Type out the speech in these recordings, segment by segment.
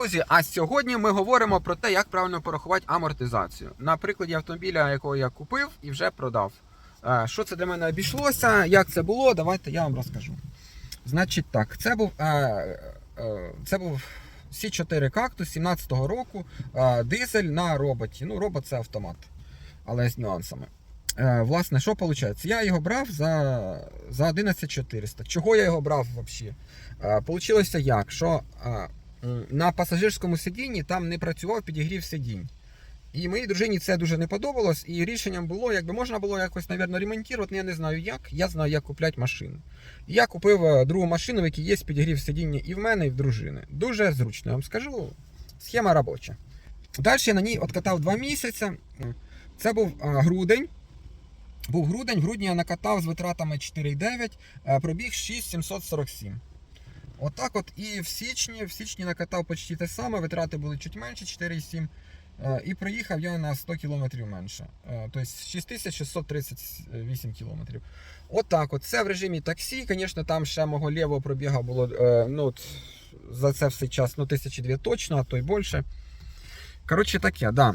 Друзі, а сьогодні ми говоримо про те, як правильно порахувати амортизацію. На прикладі автомобіля, якого я купив і вже продав. Е, Що це для мене обійшлося, як це було, давайте я вам розкажу. Значить так, це був, е, е, це був С4 кактус 17-го року, дизель на роботі. Ну, робот це автомат, але з нюансами. Власне, що виходить? Я його брав за, за 11400. Чого я його брав взагалі? Получилося як? Що на пасажирському сидінні там не працював підігрів сидінь. І моїй дружині це дуже не подобалось, і рішенням було, якби можна було якось, мабуть, ремонтувати, я не знаю як. Я знаю, як купляти машину. Я купив е, другу машину, в якій є підігрів сидіння і в мене, і в дружини. Дуже зручно, я вам скажу. Схема робоча. Далі я на ній откатав 2 місяці. Це був е, грудень. Був грудень, в грудні я накатав з витратами 4,9, е, пробіг 6,747. Отак от і в січні, в січні накатав почти те саме, витрати були чуть менше, 4,7. Е, І проїхав я на 100 кілометрів менше. Е, Тобто 6638 кілометрів. Отак от. Це в режимі таксі. Звісно, там ще мого лівого пробіга було е, ну, за це все час ну, тисячі дві точно, а то й більше. Коротше, таке, да.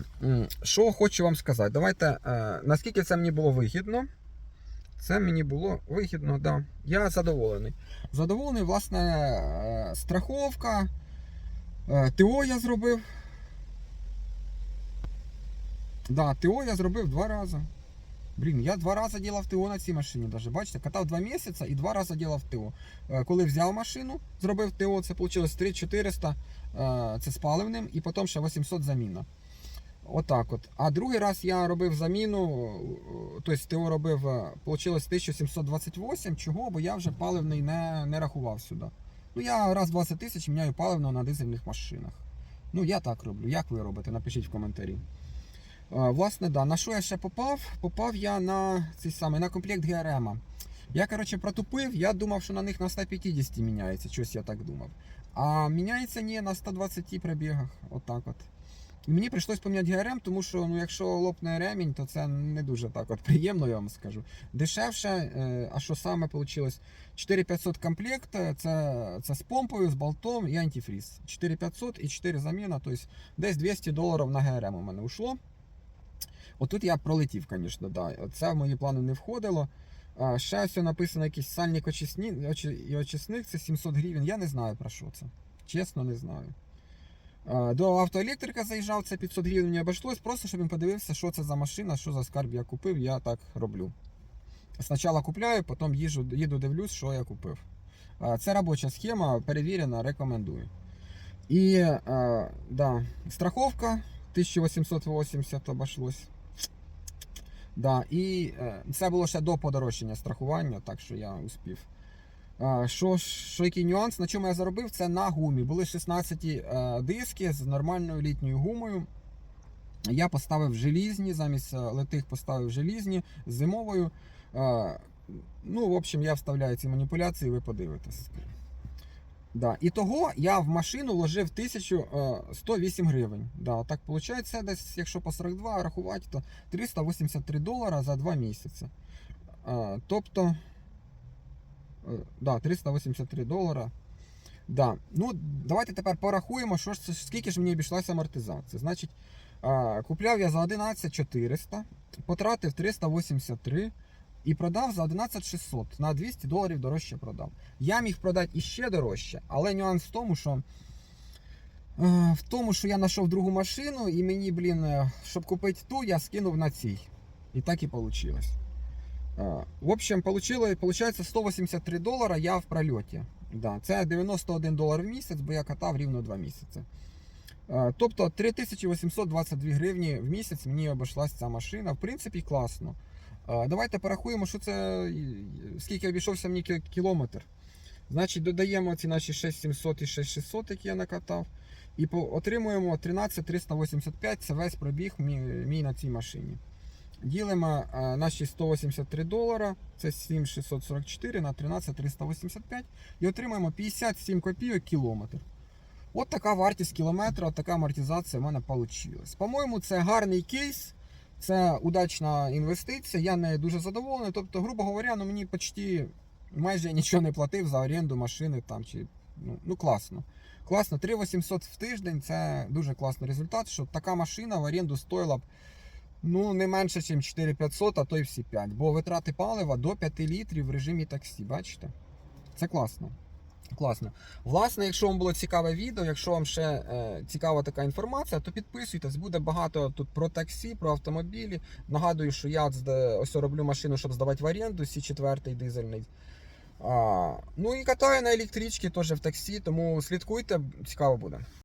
Що хочу вам сказати. Давайте, наскільки це мені було вигідно. Це мені було вигідно, да. Я задоволений. Задоволений, власне, е, страховка. е, ТО я зробив. Да, ТО я зробив два рази. Блін, я два рази ділав ТО на цій машині. Даже. Бачите, катав два місяці і два рази ділав ТО. Е, Коли взяв машину, зробив ТО, це вийшло 3400 е, це з паливним, і потім ще 800 заміна. Отак от. А другий раз я робив заміну, е, тобто ТО робив, вийшло 1728. Чого? Бо я вже паливний не, не рахував сюди. Ну, я раз в 20 тисяч міняю паливно на дизельних машинах. Ну, я так роблю. Як ви робите? Напишіть в коментарі. Е, Власне, да. На що я ще попав? Попав я на цей самий, на комплект ГРМ. Я, коротше, протупив, я думав, що на них на 150 міняється, щось я так думав. А міняється ні на 120 пробігах. Отак от. І мені прийшлось поміняти ГРМ, тому що ну, якщо лопне ремінь, то це не дуже так от приємно, я вам скажу. Дешевше, е, а що саме вийшло? 4500 комплект, е, це, це з помпою, з болтом і антифріз. 4500 і 4 заміна, тобто десь 200 доларів на ГРМ у мене ушло. Отут я пролетів, звісно, да. Це в мої плани не входило. Ще все написано якийсь сальник очисні, і очисник, це 700 гривень. Я не знаю про що це. Чесно, не знаю. До автоелектрика заїжджав, це 500 гривень мені обійшлось, просто щоб він подивився, що це за машина, що за скарб я купив, я так роблю. Спочатку купляю, потім їжу, їду дивлюсь, що я купив. Це робоча схема, перевірена, рекомендую. І да, страховка 1880 обійшлось. Да, і е, це було ще до подорожчання страхування, так що я успів. Що, що який нюанс? На чому я заробив? Це на гумі. Були 16 е, диски з нормальною літньою гумою. Я поставив желізні, замість е, литих поставив желізні з зимовою. Е, Ну, в общем, я вставляю ці маніпуляції, ви подивитесь. Да. І того я в машину вложив 1108 гривень. Да, так виходить, десь, якщо по 42 рахувати, то 383 долара за 2 місяці. Тобто, да, 383 долара. Да. Ну, давайте тепер порахуємо, що ж скільки ж мені обійшлася амортизація. Значить, купляв я за 11400, потратив 383 і продав за 11600 на 200 доларів дорожче продав. Я міг продати іще дорожче, але нюанс в тому, що е, в тому, що я знайшов другу машину, і мені, блін, е, щоб купити ту, я скинув на цій. І так і вийшло. В общем, получилось, получается 183 долара я в прольоті. Да, це 91 долар в місяць, бо я катав рівно 2 місяці. Тобто 3822 гривні в місяць мені обійшлась ця машина. В принципі, класно. Давайте порахуємо, що це скільки обійшовся мені кілометр. Значить, додаємо ці наші 6700 і 6600, які я накатав. І отримуємо 13385, це весь пробіг мій на цій машині. Ділимо е, наші 183 долара, це 7644 на 13385 і отримаємо 57 копійок кілометр. От така вартість кілометра, от така амортизація в мене вийшла. По-моєму, це гарний кейс, це удачна інвестиція. Я не дуже задоволений. Тобто, грубо говоря, ну мені почти майже нічого не платив за оренду машини там чи ну, ну класно. Класно, 3800 в тиждень це дуже класний результат, що така машина в оренду стоїла б ну, не менше, ніж 4500, а то й всі 5. Бо витрати палива до 5 літрів в режимі таксі, бачите? Це класно. Класно. Власне, якщо вам було цікаве відео, якщо вам ще е, цікава така інформація, то підписуйтесь, буде багато тут про таксі, про автомобілі. Нагадую, що я ось роблю машину, щоб здавати в оренду, сі 4 дизельний. А, ну і катаю на електричці теж в таксі, тому слідкуйте, цікаво буде.